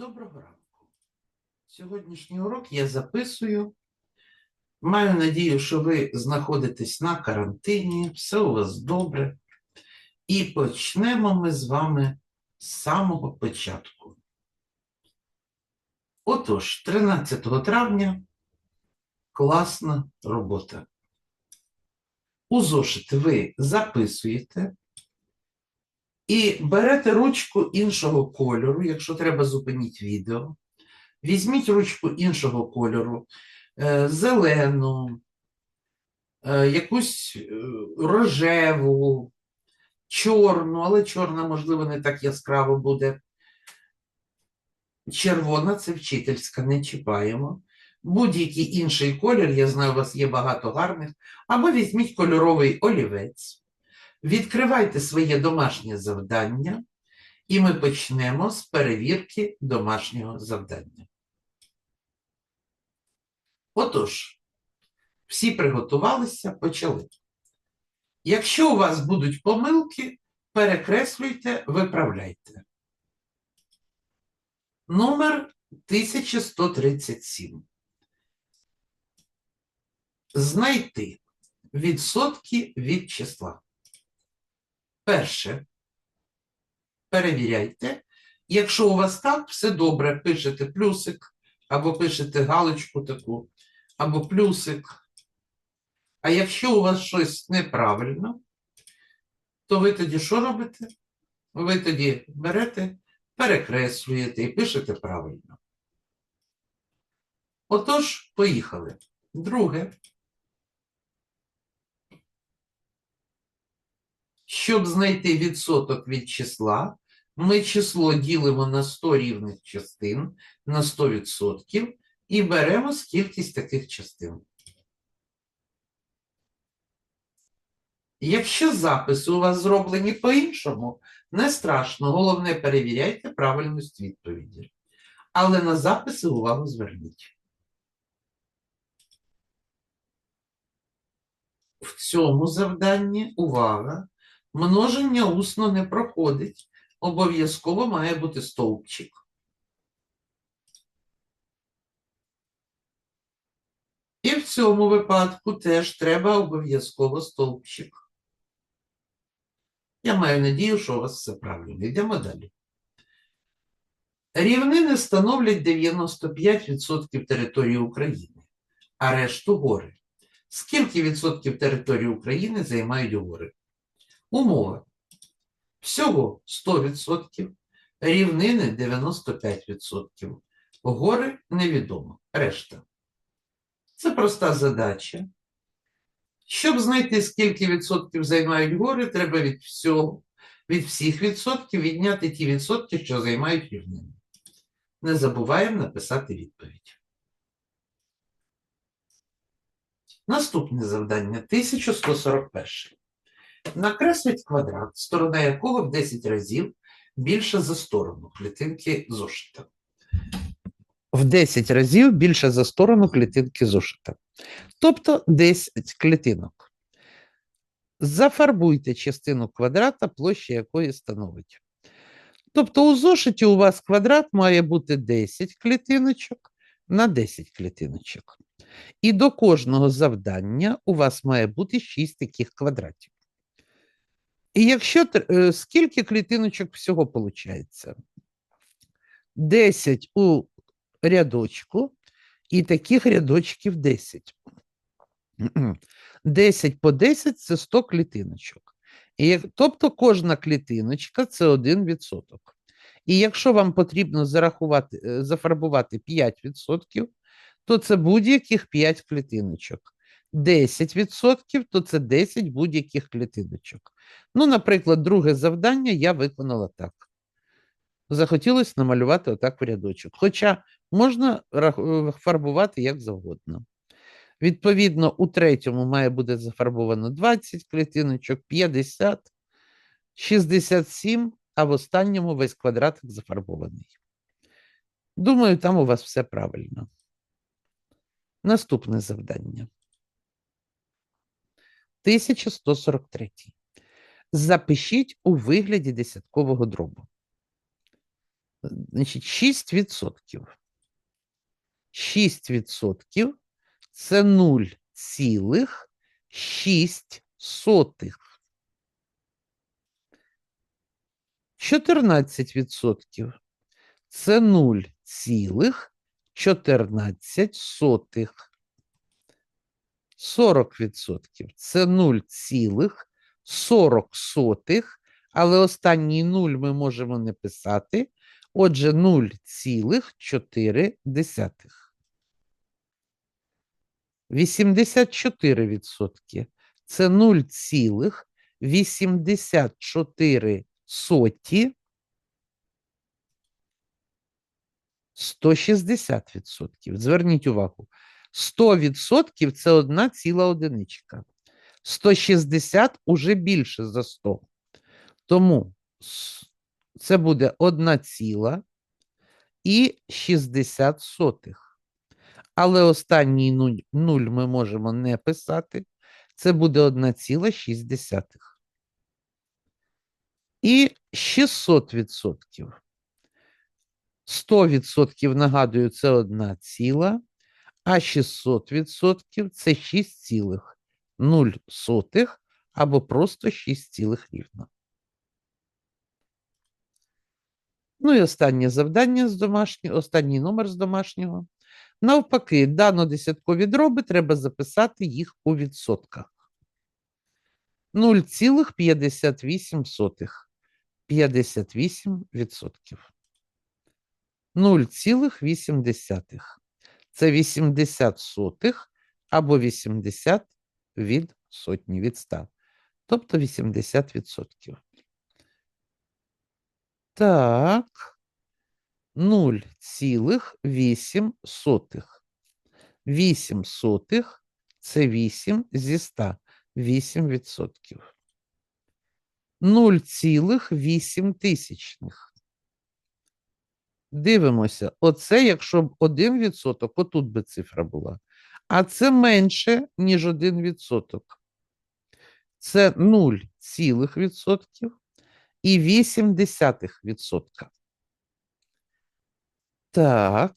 Доброго ранку. Сьогоднішній урок я записую. Маю надію, що ви знаходитесь на карантині, все у вас добре. І почнемо ми з вами з самого початку. Отож, 13 травня класна робота. У зошит ви записуєте і берете ручку іншого кольору, якщо треба, зупиніть відео. Візьміть ручку іншого кольору, е, зелену, е, якусь е, рожеву, чорну, але чорна, можливо, не так яскраво буде. Червона це вчительська, не чіпаємо. Будь-який інший колір, я знаю, у вас є багато гарних, або візьміть кольоровий олівець. Відкривайте своє домашнє завдання, і ми почнемо з перевірки домашнього завдання. Отож, всі приготувалися, почали. Якщо у вас будуть помилки, перекреслюйте, виправляйте. Номер 1137. Знайти відсотки від числа. Перше. Перевіряйте. Якщо у вас так, все добре, пишете плюсик, або пишете галочку таку, або плюсик. А якщо у вас щось неправильно, то ви тоді що робите? Ви тоді берете, перекреслюєте і пишете правильно. Отож, поїхали. Друге. Щоб знайти відсоток від числа, ми число ділимо на 100 рівних частин, на 100% і беремо кількість таких частин. Якщо записи у вас зроблені по-іншому, не страшно, головне перевіряйте правильність відповіді. Але на записи увагу зверніть. В цьому завданні увага. Множення усно не проходить. Обов'язково має бути стовпчик. І в цьому випадку теж треба обов'язково стовпчик. Я маю надію, що у вас все правильно. Йдемо далі. Рівнини становлять 95% території України, а решту гори. Скільки відсотків території України займають гори? Умова. Всього 100%, рівнини 95%. Гори невідомо. Решта. Це проста задача. Щоб знайти, скільки відсотків займають гори, треба від всього, від всіх відсотків відняти ті відсотки, що займають рівнини. Не забуваємо написати відповідь. Наступне завдання 1141. Накресліть квадрат, сторона якого в 10 разів більша за сторону клітинки зошита. В 10 разів більше за сторону клітинки зошита. Тобто 10 клітинок. Зафарбуйте частину квадрата, площа якої становить. Тобто у зошиті у вас квадрат має бути 10 клітиночок на 10 клітиночок. І до кожного завдання у вас має бути 6 таких квадратів. І якщо е, скільки клітиночок всього виходить? 10 у рядочку, і таких рядочків 10. 10 по 10 це 100 клітиночок. І, тобто кожна клітиночка це 1%. І якщо вам потрібно зарахувати, е, зафарбувати 5%, то це будь-яких 5 клітиночок. 10% то це 10 будь-яких клітиночок. Ну, наприклад, друге завдання я виконала так. Захотілося намалювати отак в рядочок. Хоча можна е, фарбувати як завгодно. Відповідно, у третьому має бути зафарбовано 20 клітиночок, 50, 67, а в останньому весь квадратик зафарбований. Думаю, там у вас все правильно. Наступне завдання. 1143. Запишіть у вигляді десяткового дробу. Значить, 6%. 6% це 0,6 сотих. 14% це 0,14 сотих. 40% це 0,40 сотих, але останній 0 ми можемо не писати. Отже, 0,4. 84% це 0,84 соті 160%. Зверніть увагу. 100% це одна ціла одиничка. 160 уже більше за 100. Тому це буде 1 ціла і 60 сотих. Але останній нуль, ми можемо не писати. Це буде 1,6. І 600%. 100% нагадую, це 1 ціла, а 600% це 6,0 сотих або просто 6 цілих рівно. Ну і останнє завдання з домашнього, останній номер з домашнього. Навпаки, дано десяткові дроби, треба записати їх у відсотках. 0,58. 58%. 0,8. Це 80 сотих або 80 від сотні від 100. Тобто 80%. Так. 0,8 сотих. 8 сотих це 8 зі 100. 8%. 0,8 тисячних. Дивимося, оце, якщо б 1%, отут би цифра була. А це менше, ніж 1%. Це 0,% і 0,8%. Так.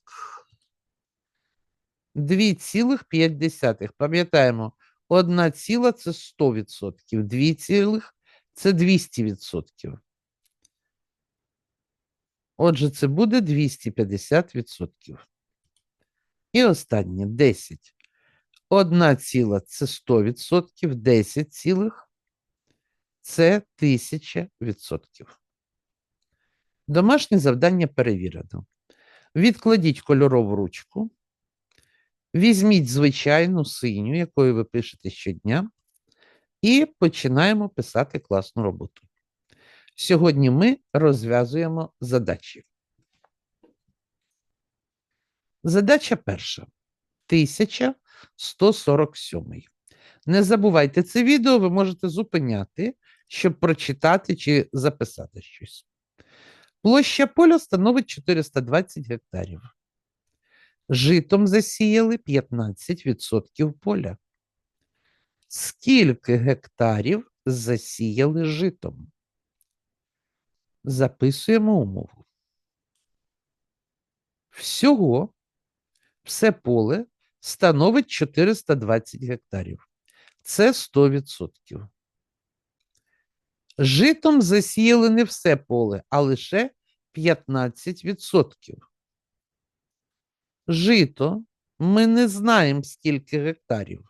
2,5. Пам'ятаємо, 1 ціла це 100%, 2 цілих це 200%. Отже, це буде 250%. І останнє 10. 1 ціла це 100%, 10 цілих це 1000%. Домашнє завдання перевірено. Відкладіть кольорову ручку. Візьміть звичайну синю, якою ви пишете щодня, і починаємо писати класну роботу. Сьогодні ми розв'язуємо задачі. Задача перша. 1147. Не забувайте це відео, ви можете зупиняти, щоб прочитати чи записати щось. Площа поля становить 420 гектарів. Житом засіяли 15% поля. Скільки гектарів засіяли житом? Записуємо умову. Всього все поле становить 420 гектарів. Це 100%. Житом засіяли не все поле, а лише 15%. Жито ми не знаємо, скільки гектарів,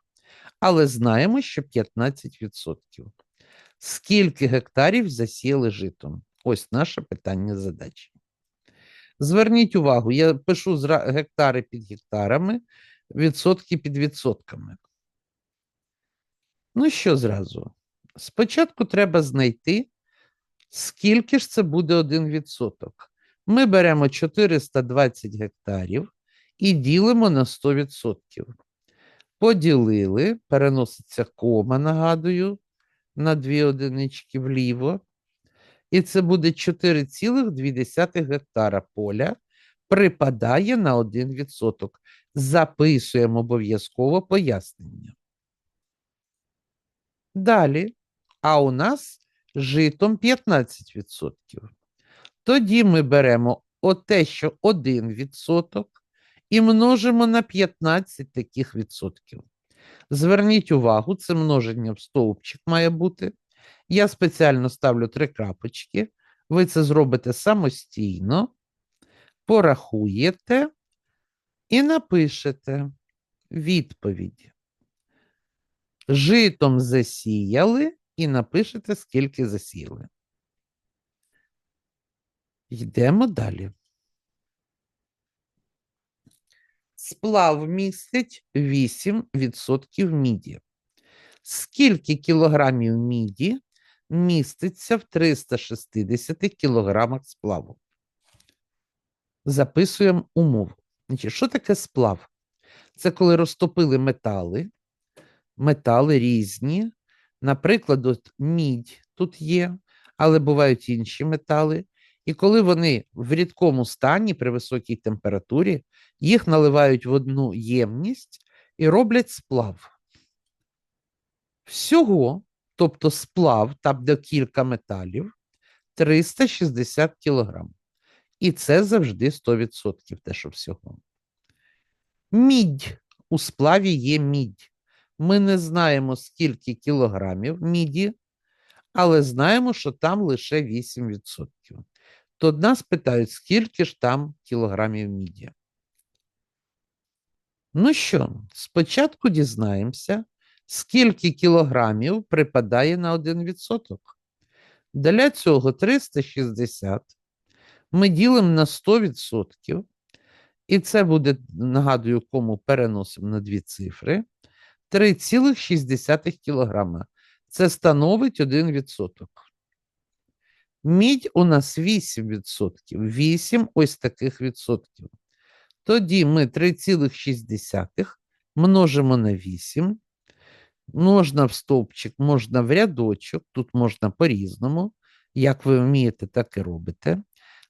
але знаємо, що 15%. Скільки гектарів засіяли житом? Ось наше питання задачі. Зверніть увагу, я пишу гектари під гектарами, відсотки під відсотками. Ну що зразу? Спочатку треба знайти, скільки ж це буде 1%. Ми беремо 420 гектарів і ділимо на 100%. Поділили, переноситься кома, нагадую, на дві одинички вліво. І це буде 4,2 гектара поля. Припадає на 1%. Записуємо обов'язково пояснення. Далі, а у нас житом 15%. Тоді ми беремо оте, що 1%, і множимо на 15 таких відсотків. Зверніть увагу, це множення в стовпчик має бути. Я спеціально ставлю три крапочки. Ви це зробите самостійно, порахуєте і напишете відповідь. Житом засіяли і напишете, скільки засіяли. Йдемо далі. Сплав містить 8% міді. Скільки кілограмів міді міститься в 360 кілограмах сплаву? Записуємо умову. Що таке сплав? Це коли розтопили метали, метали різні. Наприклад, от мідь тут є, але бувають інші метали. І коли вони в рідкому стані при високій температурі, їх наливають в одну ємність і роблять сплав. Всього, тобто сплав, там де кілька металів, 360 кг. І це завжди 100% те, всього. Мідь у сплаві є мідь. Ми не знаємо, скільки кілограмів міді, але знаємо, що там лише 8%. То нас питають, скільки ж там кілограмів міді. Ну що, спочатку дізнаємося, скільки кілограмів припадає на 1%. Для цього 360 ми ділимо на 100%, і це буде, нагадую, кому переносимо на дві цифри. 3,6 кілограма. Це становить 1%. Мідь у нас 8%. 8 ось таких відсотків. Тоді ми 3,6 множимо на 8. Можна в стовпчик, можна в рядочок, тут можна по-різному. Як ви вмієте, так і робите.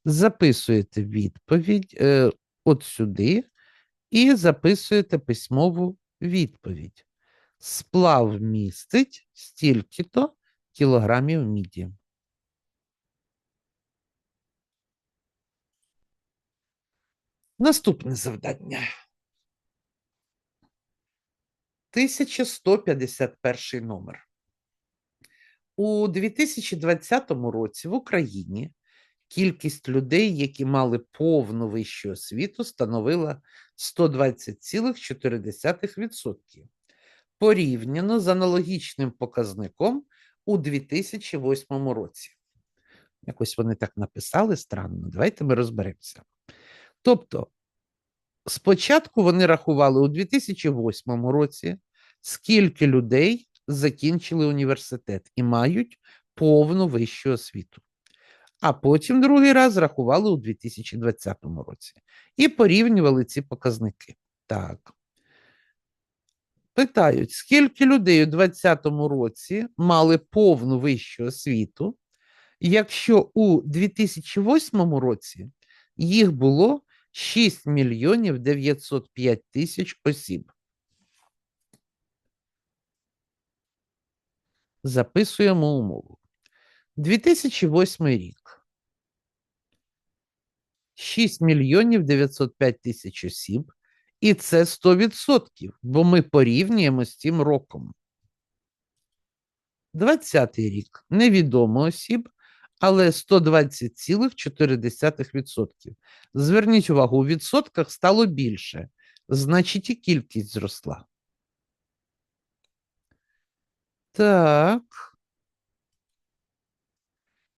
Записуєте відповідь е, от сюди і записуєте письмову відповідь. Сплав містить стільки-то кілограмів міді. Наступне завдання. 1151 номер. У 2020 році в Україні кількість людей, які мали повну вищу освіту, становила 120,4%. Порівняно з аналогічним показником у 2008 році. Якось вони так написали странно. Давайте ми розберемося. Тобто, спочатку вони рахували у 2008 році, скільки людей закінчили університет і мають повну вищу освіту. А потім другий раз рахували у 2020 році і порівнювали ці показники. Так. Питають, скільки людей у 2020 році мали повну вищу освіту, якщо у 2008 році їх було 6 мільйонів 905 тисяч осіб. Записуємо умову. 2008 рік. 6 мільйонів 905 тисяч осіб. І це 100%, бо ми порівнюємо з тим роком. 20 рік невідомо осіб, але 120,4%. Зверніть увагу, у відсотках стало більше, значить і кількість зросла. Так.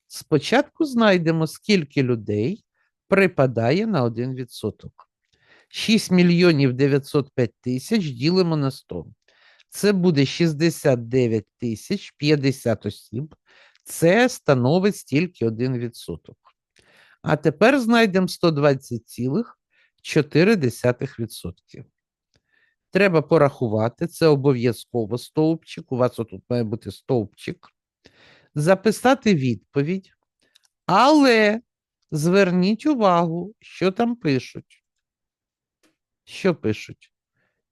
Спочатку знайдемо, скільки людей припадає на 1%. 6 мільйонів 905 тисяч ділимо на 100. Це буде 69 тисяч 50 осіб. Це становить стільки 1%. А тепер знайдемо 120,4%. Треба порахувати, це обов'язково стовпчик. У вас тут має бути стовпчик. Записати відповідь. Але зверніть увагу, що там пишуть. Що пишуть?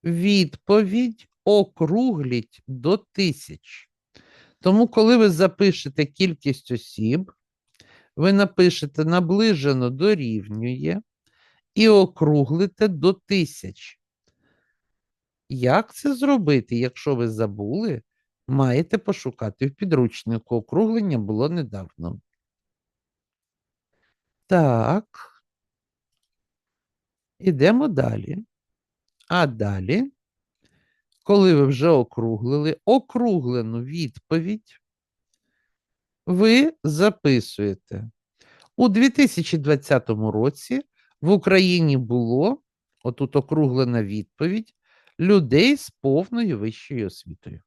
Відповідь округліть до тисяч. Тому, коли ви запишете кількість осіб, ви напишете наближено дорівнює і округлите до тисяч. Як це зробити, якщо ви забули, маєте пошукати в підручнику. Округлення було недавно. Так. Ідемо далі. А далі, коли ви вже округлили округлену відповідь, ви записуєте. У 2020 році в Україні було, отут округлена відповідь, людей з повною вищою освітою.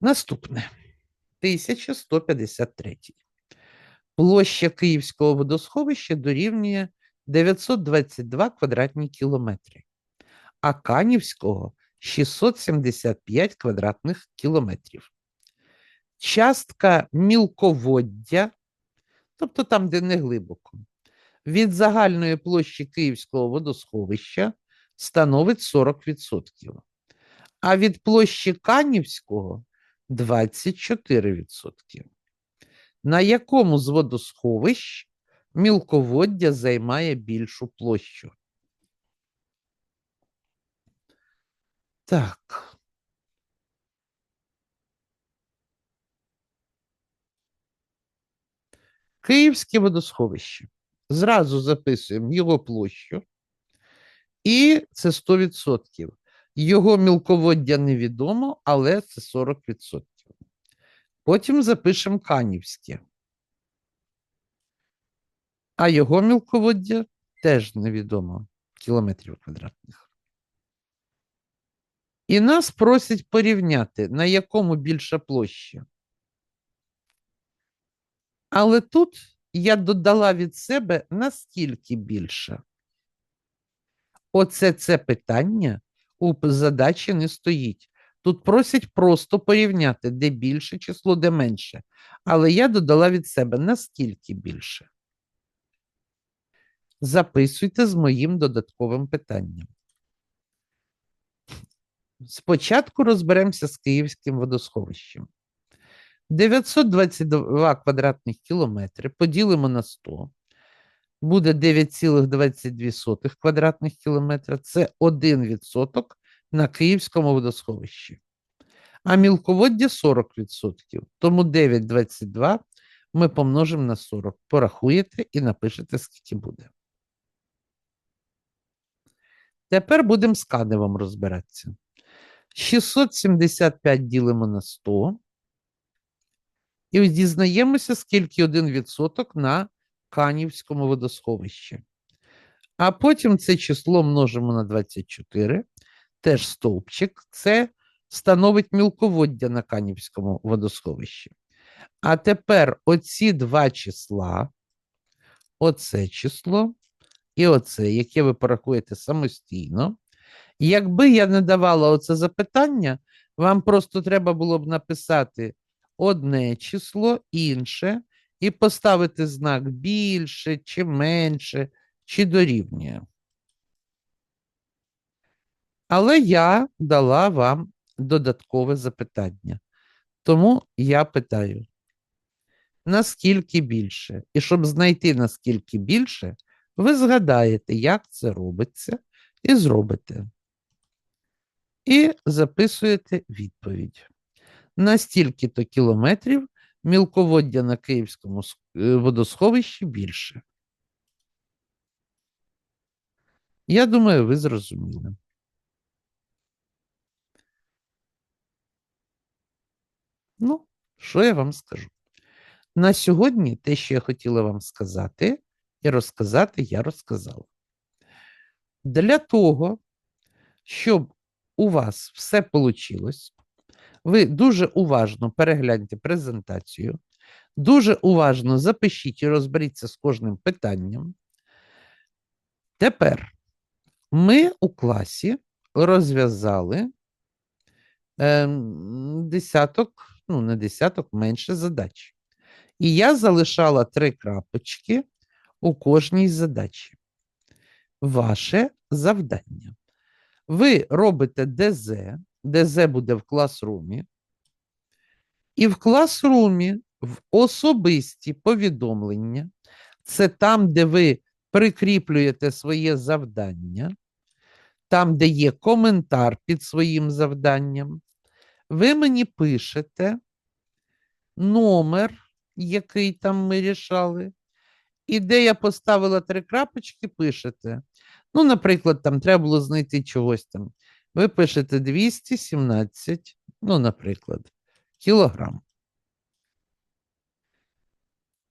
Наступне 1153. Площа Київського водосховища дорівнює 922 квадратні кілометри, а Канівського 675 квадратних кілометрів. Частка мілководдя, тобто там, де не глибоко, від загальної площі Київського водосховища становить 40%, а від площі Канівського 24%. На якому з водосховищ мілководдя займає більшу площу? Так. Київське водосховище. Зразу записуємо його площу. І це 100%. Його мілководдя невідомо, але це 40%. Потім запишемо Канівське. А його мілководдя теж невідомо кілометрів квадратних. І нас просять порівняти, на якому більша площа. Але тут я додала від себе наскільки більше. Оце це питання у задачі не стоїть. Тут просять просто порівняти, де більше число, де менше. Але я додала від себе наскільки більше. Записуйте з моїм додатковим питанням. Спочатку розберемося з Київським водосховищем. 922 квадратних кілометри поділимо на 100. Буде 9,22 квадратних кілометра. Це 1% на Київському водосховищі. А мілководдя 40%. Тому 9,22 ми помножимо на 40. Порахуєте і напишете, скільки буде. Тепер будемо з Каневом розбиратися. 675 ділимо на 100. І дізнаємося, скільки 1% на Канівському водосховищі. А потім це число множимо на 24, теж стовпчик. Це становить мілководдя на Канівському водосховищі. А тепер оці два числа, оце число і оце, яке ви порахуєте самостійно. Якби я не давала оце запитання, вам просто треба було б написати одне число, інше, і поставити знак більше, чи менше, чи дорівнює. Але я дала вам додаткове запитання. Тому я питаю, наскільки більше? І щоб знайти наскільки більше, ви згадаєте, як це робиться, і зробите. І записуєте відповідь. На стільки-то кілометрів мілководдя на Київському водосховищі більше. Я думаю, ви зрозуміли. Ну, що я вам скажу? На сьогодні те, що я хотіла вам сказати, і розказати, я розказала. Для того, щоб у вас все вийшло, ви дуже уважно перегляньте презентацію, дуже уважно запишіть і розберіться з кожним питанням. Тепер ми у класі розв'язали е, десяток, ну, не десяток, менше задач. І я залишала три крапочки у кожній задачі. Ваше завдання. Ви робите ДЗ де З буде в класрумі. І в класрумі в особисті повідомлення це там, де ви прикріплюєте своє завдання, там, де є коментар під своїм завданням, ви мені пишете номер, який там ми рішали, і де я поставила три крапочки, пишете. Ну, наприклад, там треба було знайти чогось там. Ви пишете 217, ну, наприклад, кілограм.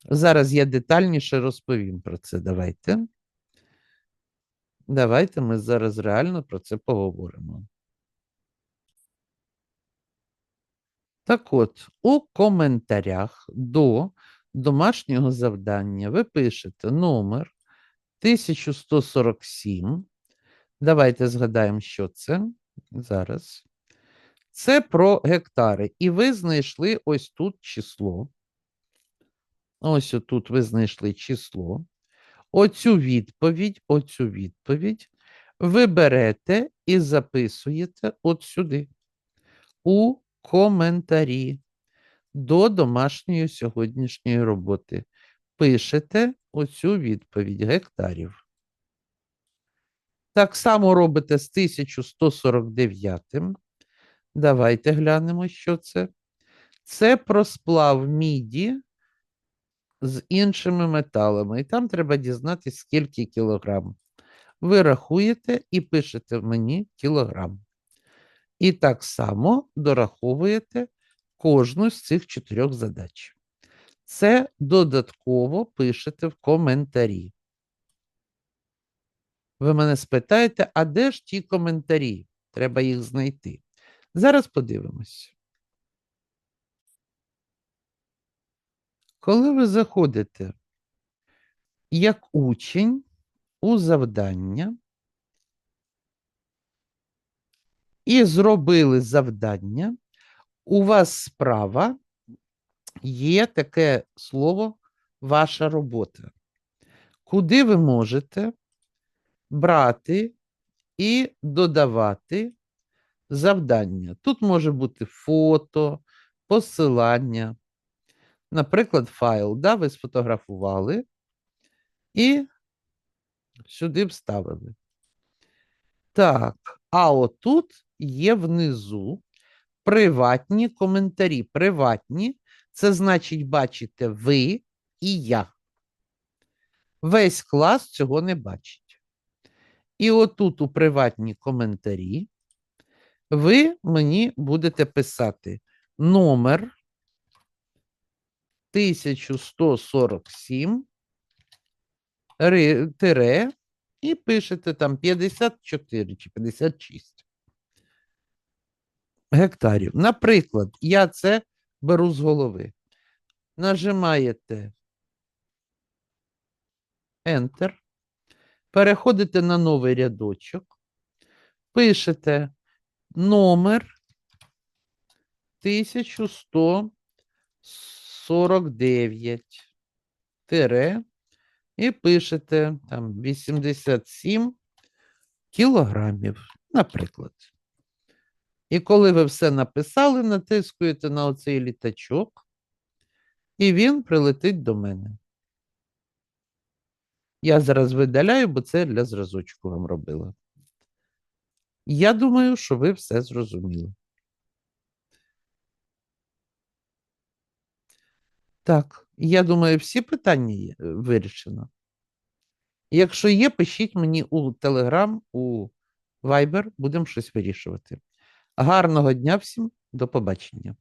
Зараз я детальніше розповім про це. Давайте. Давайте ми зараз реально про це поговоримо. Так от, у коментарях до домашнього завдання ви пишете номер 1147. Давайте згадаємо, що це. Зараз. Це про гектари. І ви знайшли ось тут число. Ось отут ви знайшли число. Оцю відповідь, оцю відповідь ви берете і записуєте от сюди, у коментарі до домашньої сьогоднішньої роботи. Пишете оцю відповідь гектарів. Так само робите з 1149. Давайте глянемо, що це. Це про сплав міді з іншими металами. І там треба дізнатися, скільки кілограм. Ви рахуєте і пишете мені кілограм. І так само дораховуєте кожну з цих чотирьох задач. Це додатково пишете в коментарі. Ви мене спитаєте, а де ж ті коментарі? Треба їх знайти. Зараз подивимось. Коли ви заходите як учень у завдання і зробили завдання, у вас справа є таке слово ваша робота, куди ви можете брати і додавати завдання. Тут може бути фото, посилання. Наприклад, файл, да, ви сфотографували і сюди вставили. Так, а отут є внизу приватні коментарі. Приватні це значить, бачите, ви і я. Весь клас цього не бачить. І отут у приватні коментарі ви мені будете писати номер 1147 ри- тире і пишете там 54 чи 56 гектарів. Наприклад, я це беру з голови. Нажимаєте Enter, переходите на новий рядочок, пишете номер 1149 тире і пишете там 87 кілограмів, наприклад. І коли ви все написали, натискуєте на оцей літачок, і він прилетить до мене. Я зараз видаляю, бо це для зразочку вам робила. Я думаю, що ви все зрозуміли. Так, я думаю, всі питання е, вирішено. Якщо є, пишіть мені у Телеграм, у Viber, будемо щось вирішувати. Гарного дня всім, до побачення.